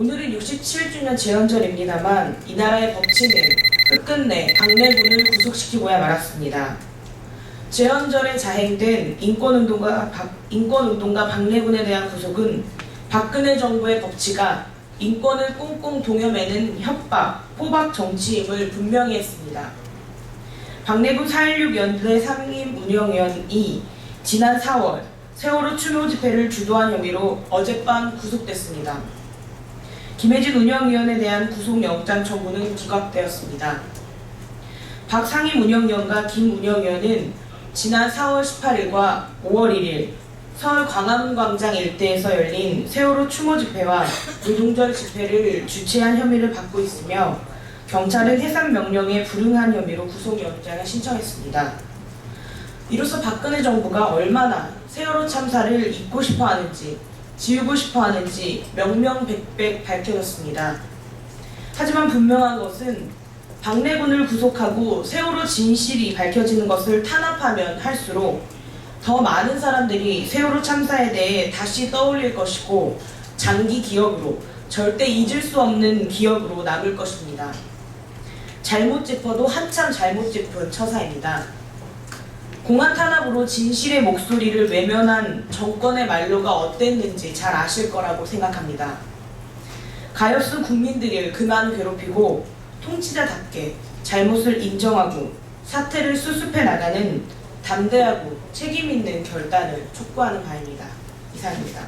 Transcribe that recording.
오늘은 67주년 재헌절입니다만 이 나라의 법치는 끝끝내 박내군을 구속시키고야 말았습니다. 재헌절에 자행된 인권운동가, 박, 인권운동가 박내군에 대한 구속은 박근혜 정부의 법치가 인권을 꽁꽁 동여매는 협박, 포박 정치임을 분명히 했습니다. 박내군 4.16 연대 상임 운영위원이 지난 4월 세월호 추모 집회를 주도한 혐의로 어젯밤 구속됐습니다. 김혜진 운영위원에 대한 구속영장 청구는 기각되었습니다. 박 상임 운영위원과 김 운영위원은 지난 4월 18일과 5월 1일 서울 광화문광장 일대에서 열린 세월호 추모 집회와 노동절 집회를 주최한 혐의를 받고 있으며 경찰은 해산 명령에 불응한 혐의로 구속영장을 신청했습니다. 이로써 박근혜 정부가 얼마나 세월호 참사를 잊고 싶어 하는지 지우고 싶어 하는지 명명백백 밝혀졌습니다. 하지만 분명한 것은 박래군을 구속하고 세월호 진실이 밝혀지는 것을 탄압하면 할수록 더 많은 사람들이 세월호 참사에 대해 다시 떠올릴 것이고 장기 기억으로 절대 잊을 수 없는 기억으로 남을 것입니다. 잘못 짚어도 한참 잘못 짚은 처사입니다. 공안 탄압으로 진실의 목소리를 외면한 정권의 말로가 어땠는지 잘 아실 거라고 생각합니다. 가엾은 국민들을 그만 괴롭히고 통치자답게 잘못을 인정하고 사태를 수습해 나가는 담대하고 책임 있는 결단을 촉구하는 바입니다. 이상입니다.